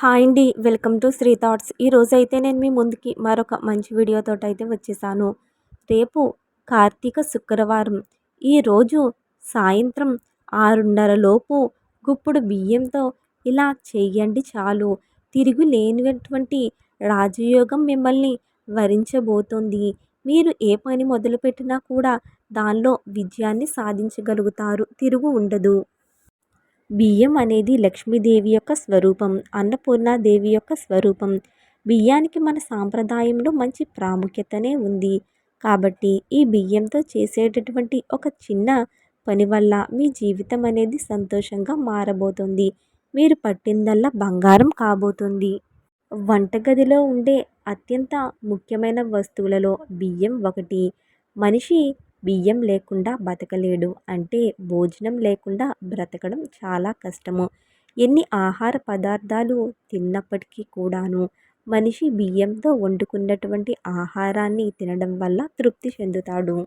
Hi అండి welcome to Shri thoughts. ఈరోజు అయితే నేను మీ ముందుకి మరొక మంచి వీడియోతో అయితే వచ్చేసాను. రేపు కార్తీక శుక్రవారం. ఈరోజు సాయంత్రం ఆరున్నర లోపు గుప్పుడు బియ్యంతో ఇలా చేయండి చాలు. తిరుగు లేనిటువంటి రాజయోగం మిమ్మల్ని వరించబోతోంది. మీరు ఏ పని మొదలుపెట్టినా కూడా దానిలో విజయాన్ని సాధించగలుగుతారు. తిరుగు ఉండదు. బియ్యం అనేది లక్ష్మీదేవి యొక్క స్వరూపం అన్నపూర్ణాదేవి యొక్క స్వరూపం. బియ్యానికి మన సాంప్రదాయంలో మంచి ప్రాముఖ్యతనే ఉంది. కాబట్టి ఈ బియ్యంతో చేసేటటువంటి ఒక చిన్న పని వల్ల మీ జీవితం అనేది సంతోషంగా మారబోతుంది. మీరు పట్టిందల్లా బంగారం కాబోతుంది. వంటగదిలో ఉండే అత్యంత ముఖ్యమైన వస్తువులలో బియ్యం ఒకటి. మనిషి బియ్యం లేకుండా బతకలేడు అంటే భోజనం లేకుండా బ్రతకడం చాలా కష్టము. ఎన్ని ఆహార పదార్థాలు తిన్నప్పటికీ కూడాను మనిషి బియ్యంతో వండుకున్నటువంటి ఆహారాన్ని తినడం వల్ల తృప్తి చెందుతాడు.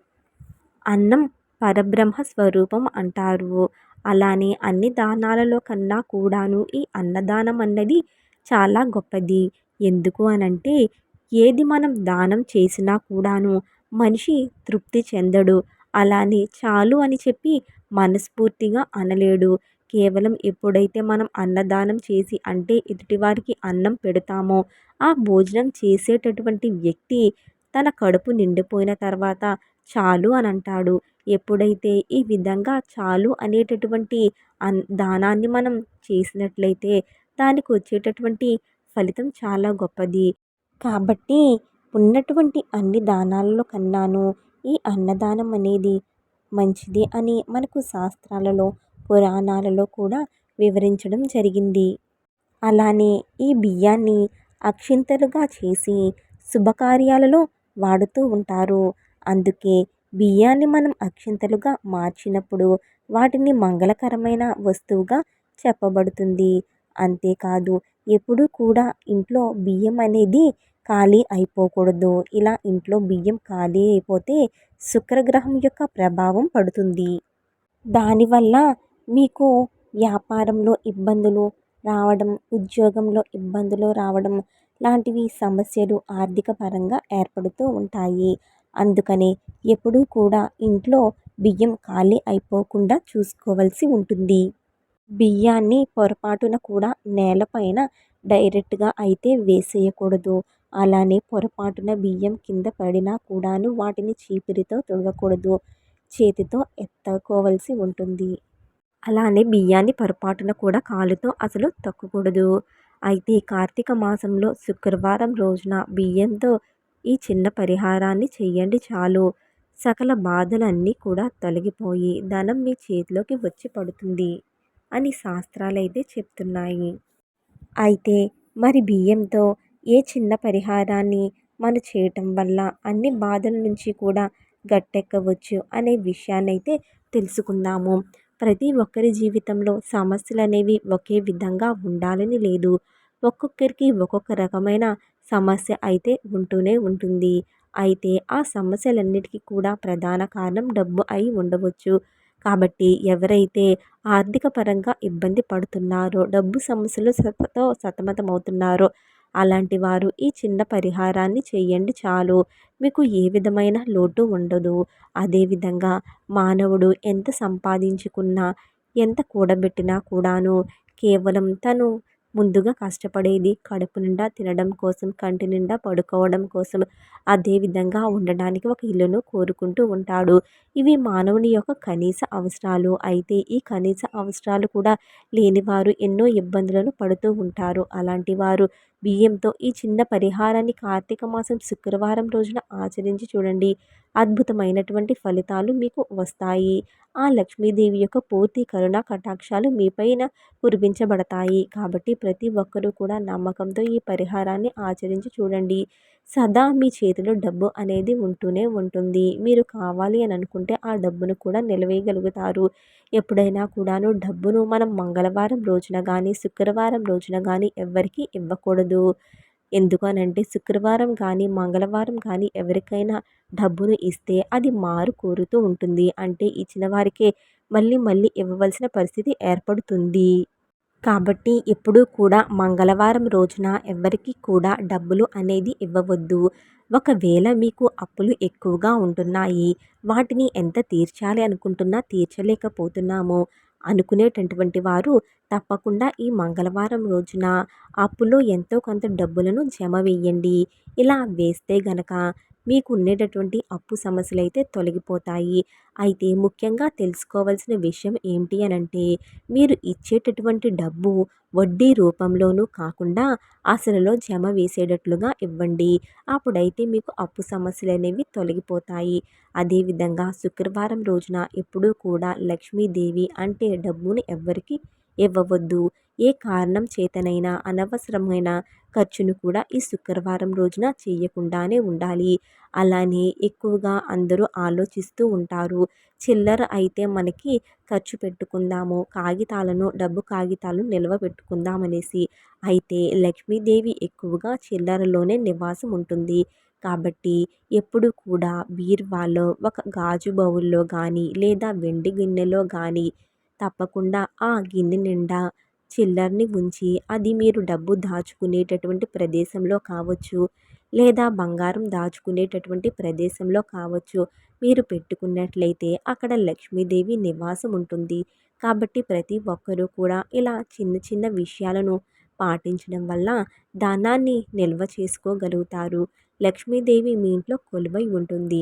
అన్నం పరబ్రహ్మ స్వరూపం అంటారు. అలానే అన్ని దానాలలో కన్నా కూడాను ఈ అన్నదానం అన్నది చాలా గొప్పది. ఎందుకు అనంటే ఏది మనం దానం చేసినా కూడాను మనిషి తృప్తి చెందడు. అలానే చాలు అని చెప్పి మనస్ఫూర్తిగా అనలేడు. కేవలం ఎప్పుడైతే మనం అన్నదానం చేసి అంటే ఎదుటివారికి అన్నం పెడతామో ఆ భోజనం చేసేటటువంటి వ్యక్తి తన కడుపు నిండిపోయిన తర్వాత చాలు అని అంటాడు. ఎప్పుడైతే ఈ విధంగా చాలు అనేటటువంటి అన్ దానాన్ని మనం చేసినట్లయితే దానికి వచ్చేటటువంటి ఫలితం చాలా గొప్పది. కాబట్టి ఉన్నటువంటి అన్ని దానాలలో కన్నాను. ఈ అన్నదానం అనేది మంచిది అని మనకు శాస్త్రాలలో పురాణాలలో కూడా వివరించడం జరిగింది. అలానే ఈ బియ్యాన్ని అక్షింతలుగా చేసి శుభకార్యాలలో వాడుతూ ఉంటారు. అందుకే బియ్యాన్ని మనం అక్షింతలుగా మార్చినప్పుడు వాటిని మంగళకరమైన వస్తువుగా చెప్పబడుతుంది. అంతేకాదు ఎప్పుడూ కూడా ఇంట్లో బియ్యం అనేది ఖాళీ అయిపోకూడదు. ఇలా ఇంట్లో బియ్యం ఖాళీ అయిపోతే శుక్రగ్రహం యొక్క ప్రభావం పడుతుంది. దానివల్ల మీకు వ్యాపారంలో ఇబ్బందులు రావడం ఉద్యోగంలో ఇబ్బందులు రావడం లాంటివి సమస్యలు ఆర్థిక పరంగా ఏర్పడుతూ ఉంటాయి. అందుకనే ఎప్పుడూ కూడా ఇంట్లో బియ్యం ఖాళీ అయిపోకుండా చూసుకోవాల్సి ఉంటుంది. బియ్యాన్ని పొరపాటున కూడా నేలపైన డైరెక్ట్గా అయితే వేసేయకూడదు. అలానే పొరపాటున బియ్యం కింద పడినా కూడాను వాటిని చీపిరితో తుడవకూడదు. చేతితో ఎత్తుకోవాల్సి ఉంటుంది. అలానే బియ్యాన్ని పొరపాటున కూడా కాలుతో అసలు తొక్కకూడదు. అయితే కార్తీక మాసంలో శుక్రవారం రోజున బియ్యంతో ఈ చిన్న పరిహారాన్ని చేయండి చాలు. సకల బాధలన్నీ కూడా తొలగిపోయి ధనం మీ చేతిలోకి వచ్చి పడుతుంది అని శాస్త్రాలు అయితే చెప్తున్నాయి. అయితే మరి బియ్యంతో ఏ చిన్న పరిహారాన్ని మనం చేయటం వల్ల అన్ని బాధల నుంచి కూడా గట్టెక్కవచ్చు అనే విషయాన్ని అయితే తెలుసుకుందాము. ప్రతి ఒక్కరి జీవితంలో సమస్యలు అనేవి ఒకే విధంగా ఉండాలని లేదు. ఒక్కొక్కరికి ఒక్కొక్క రకమైన సమస్య అయితే ఉంటూనే ఉంటుంది. అయితే ఆ సమస్యలన్నిటికీ కూడా ప్రధాన కారణం డబ్బు అయి ఉండవచ్చు. కాబట్టి ఎవరైతే ఆర్థిక పరంగా ఇబ్బంది పడుతున్నారో డబ్బు సమస్యలు సతతో సతమతమవుతున్నారో అలాంటి వారు ఈ చిన్న పరిహారాన్ని చేయండి చాలు. మీకు ఏ విధమైన లోటు ఉండదు. అదేవిధంగా మానవుడు ఎంత సంపాదించుకున్నా ఎంత కూడబెట్టినా కూడాను కేవలం తను ముందుగా కష్టపడేది కడుపు నిండా తినడం కోసం కంటి నిండా పడుకోవడం కోసం అదేవిధంగా ఉండడానికి ఒక ఇల్లును కోరుకుంటూ ఉంటాడు. ఇవి మానవుని యొక్క కనీస అవసరాలు. అయితే ఈ కనీస అవసరాలు కూడా లేనివారు ఎన్నో ఇబ్బందులను పడుతూ ఉంటారు. అలాంటి వారు బియ్యంతో ఈ చిన్న పరిహారాన్ని కార్తీక మాసం శుక్రవారం రోజున ఆచరించి చూడండి. అద్భుతమైనటువంటి ఫలితాలు మీకు వస్తాయి. ఆ లక్ష్మీదేవి యొక్క పూర్తి కరుణ కటాక్షాలు మీపైన కురిపించబడతాయి. కాబట్టి ప్రతి ఒక్కరూ కూడా నమ్మకంతో ఈ పరిహారాన్ని ఆచరించి చూడండి. సదా మీ చేతిలో డబ్బు అనేది ఉంటూనే ఉంటుంది. మీరు కావాలి అని అనుకుంటే ఆ డబ్బును కూడా నిలవేయగలుగుతారు. ఎప్పుడైనా కూడాను డబ్బును మనం మంగళవారం రోజున కానీ శుక్రవారం రోజున కానీ ఎవ్వరికీ ఇవ్వకూడదు. ఎందుకనంటే శుక్రవారం కానీ మంగళవారం కానీ ఎవరికైనా డబ్బును ఇస్తే అది మారు కోరుతూ ఉంటుంది. అంటే ఇచ్చిన వారికే మళ్ళీ మళ్ళీ ఇవ్వవలసిన పరిస్థితి ఏర్పడుతుంది. కాబట్టి ఎప్పుడూ కూడా మంగళవారం రోజున ఎవరికి కూడా డబ్బులు అనేది ఇవ్వవద్దు. ఒకవేళ మీకు అప్పులు ఎక్కువగా ఉంటున్నాయి వాటిని ఎంత తీర్చాలి అనుకుంటున్నా తీర్చలేకపోతున్నాము అనుకునేటటువంటి వారు తప్పకుండా ఈ మంగళవారం రోజున అప్పులో ఎంతో కొంత డబ్బులను జమ వేయండి ఇలా వేస్తే గనక మీకు ఉండేటటువంటి అప్పు సమస్యలు అయితే తొలగిపోతాయి. అయితే ముఖ్యంగా తెలుసుకోవాల్సిన విషయం ఏంటి అని అంటే మీరు ఇచ్చేటటువంటి డబ్బు వడ్డీ రూపంలోనూ కాకుండా అసలులో జమ వేసేటట్లుగా ఇవ్వండి. అప్పుడైతే మీకు అప్పు సమస్యలు అనేవి తొలగిపోతాయి. అదేవిధంగా శుక్రవారం రోజున ఎప్పుడూ కూడా లక్ష్మీదేవి అంటే డబ్బును ఎవ్వరికి ఇవ్వవద్దు. ఏ కారణం చేతనైనా అనవసరమైన ఖర్చును కూడా ఈ శుక్రవారం రోజున చేయకుండానే ఉండాలి. అలానే ఎక్కువగా అందరూ ఆలోచిస్తూ ఉంటారు. చిల్లర అయితే మనకి ఖర్చు పెట్టుకుందాము కాగితాలను డబ్బు కాగితాలను నిల్వ పెట్టుకుందామనేసి. అయితే లక్ష్మీదేవి ఎక్కువగా చిల్లరలోనే నివాసం ఉంటుంది. కాబట్టి ఎప్పుడు కూడా బీర్వాలో ఒక గాజు బౌల్లో కానీ లేదా వెండి గిన్నెలో కానీ తప్పకుండా ఆ గిన్నె నిండా చిల్లర్ని ఉంచి అది మీరు డబ్బు దాచుకునేటటువంటి ప్రదేశంలో కావచ్చు లేదా బంగారం దాచుకునేటటువంటి ప్రదేశంలో కావచ్చు. మీరు పెట్టుకున్నట్లయితే అక్కడ లక్ష్మీదేవి నివాసం ఉంటుంది. కాబట్టి ప్రతి ఒక్కరూ కూడా ఇలా చిన్న చిన్న విషయాలను పాటించడం వల్ల ధనాన్ని నిల్వ చేసుకోగలుగుతారు. లక్ష్మీదేవి మీ ఇంట్లో కొలువై ఉంటుంది.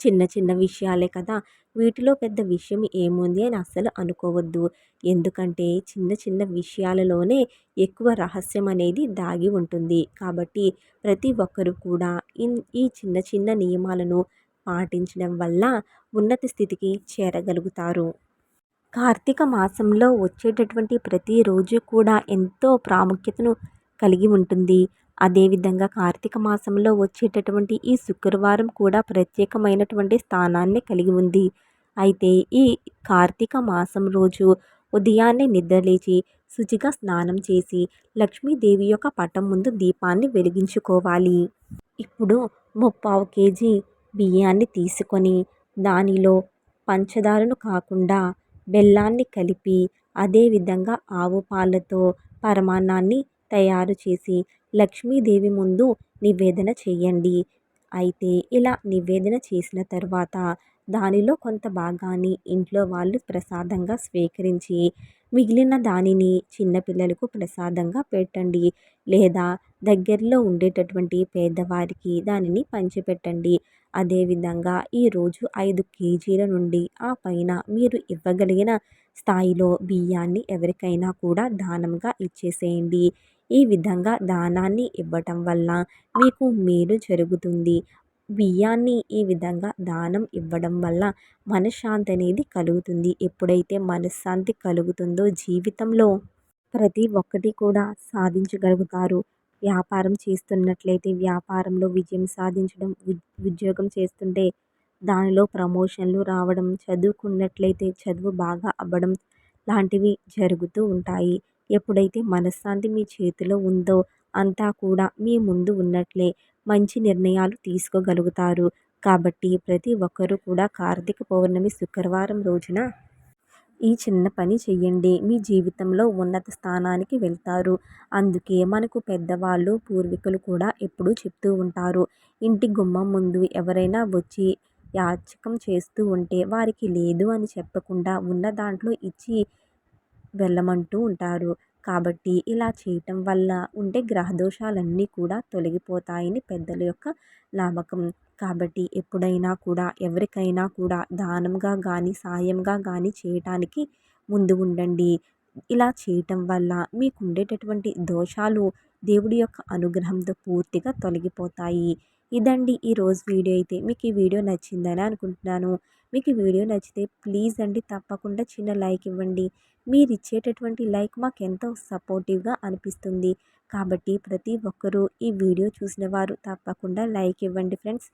చిన్న చిన్న విషయాలే కదా! వీటిలో పెద్ద విషయం ఏముంది అని అస్సలు అనుకోవద్దు. ఎందుకంటే చిన్న చిన్న విషయాలలోనే ఎక్కువ రహస్యం అనేది దాగి ఉంటుంది. కాబట్టి ప్రతి ఒక్కరు కూడా ఈ చిన్న చిన్న నియమాలను పాటించడం వల్ల ఉన్నత స్థితికి చేరగలుగుతారు. కార్తీక మాసంలో వచ్చేటటువంటి ప్రతిరోజు కూడా ఎంతో ప్రాముఖ్యతను కలిగి ఉంటుంది. అదేవిధంగా కార్తీక మాసంలో వచ్చేటటువంటి ఈ శుక్రవారం కూడా ప్రత్యేకమైనటువంటి స్థానాన్ని కలిగి ఉంది. అయితే ఈ కార్తీక మాసం రోజు ఉదయాన్నే నిద్రలేచి శుచిగా స్నానం చేసి లక్ష్మీదేవి యొక్క పటం ముందు దీపాన్ని వెలిగించుకోవాలి. ఇప్పుడు ముప్పావు కేజీ బియ్యాన్ని తీసుకొని దానిలో పంచదారను కాకుండా బెల్లాన్ని కలిపి అదేవిధంగా ఆవు పాలతో పరమాన్నాన్ని తయారు చేసి లక్ష్మీదేవి ముందు నివేదన చేయండి. అయితే ఇలా నివేదన చేసిన తర్వాత దానిలో కొంత భాగాన్ని ఇంట్లో వాళ్ళు ప్రసాదంగా స్వీకరించి మిగిలిన దానిని చిన్నపిల్లలకు ప్రసాదంగా పెట్టండి లేదా దగ్గరలో ఉండేటటువంటి పేదవారికి దానిని పంచిపెట్టండి. అదేవిధంగా ఈరోజు ఐదు కేజీల నుండి ఆ పైన మీరు ఇవ్వగలిగిన స్థాయిలో బియ్యాన్ని ఎవరికైనా కూడా దానంగా ఇచ్చేసేయండి. ఈ విధంగా దానాన్ని ఇవ్వటం వల్ల మీకు మేలు జరుగుతుంది. బియ్యాన్ని ఈ విధంగా దానం ఇవ్వడం వల్ల మనశ్శాంతి అనేది కలుగుతుంది. ఎప్పుడైతే మనశ్శాంతి కలుగుతుందో జీవితంలో ప్రతి ఒక్కటి కూడా సాధించగలుగుతారు. వ్యాపారం చేస్తున్నట్లయితే వ్యాపారంలో విజయం సాధించడం ఉద్యోగం చేస్తుంటే దానిలో ప్రమోషన్లు రావడం చదువుకున్నట్లయితే చదువు బాగా అవ్వడం లాంటివి జరుగుతూ ఉంటాయి. ఎప్పుడైతే మనశ్శాంతి మీ చేతిలో ఉందో అంతా కూడా మీ ముందు ఉన్నట్లే మంచి నిర్ణయాలు తీసుకోగలుగుతారు. కాబట్టి ప్రతి ఒక్కరూ కూడా కార్తీక పౌర్ణమి శుక్రవారం రోజున ఈ చిన్న పని చెయ్యండి మీ జీవితంలో ఉన్నత స్థానానికి వెళ్తారు. అందుకే మనకు పెద్దవాళ్ళు పూర్వీకులు కూడా ఎప్పుడూ చెప్తూ ఉంటారు. ఇంటి గుమ్మం ముందు ఎవరైనా వచ్చి యాచకం చేస్తూ ఉంటే వారికి లేదు అని చెప్పకుండా ఉన్న దాంట్లో ఇచ్చి వెళ్ళమంటూ ఉంటారు. కాబట్టి ఇలా చేయటం వల్ల ఉండే గ్రహదోషాలన్నీ కూడా తొలగిపోతాయని పెద్దల యొక్క నమ్మకం. కాబట్టి ఎప్పుడైనా కూడా ఎవరికైనా కూడా దానంగా కానీ సాయంగా కానీ చేయటానికి ముందు ఉండండి. ఇలా చేయటం వల్ల మీకు ఉండేటటువంటి దోషాలు దేవుడి యొక్క అనుగ్రహంతో పూర్తిగా తొలగిపోతాయి. ఇదండి ఈరోజు వీడియో అయితే. మీకు ఈ వీడియో నచ్చిందని అనుకుంటున్నాను. మీకు ఈ వీడియో నచ్చితే ప్లీజ్ అండి తప్పకుండా చిన్న లైక్ ఇవ్వండి. మీరు ఇచ్చేటటువంటి లైక్ మాకు ఎంతో సపోర్టివ్గా అనిపిస్తుంది. కాబట్టి ప్రతి ఒక్కరూ ఈ వీడియో చూసిన వారు తప్పకుండా లైక్ ఇవ్వండి ఫ్రెండ్స్.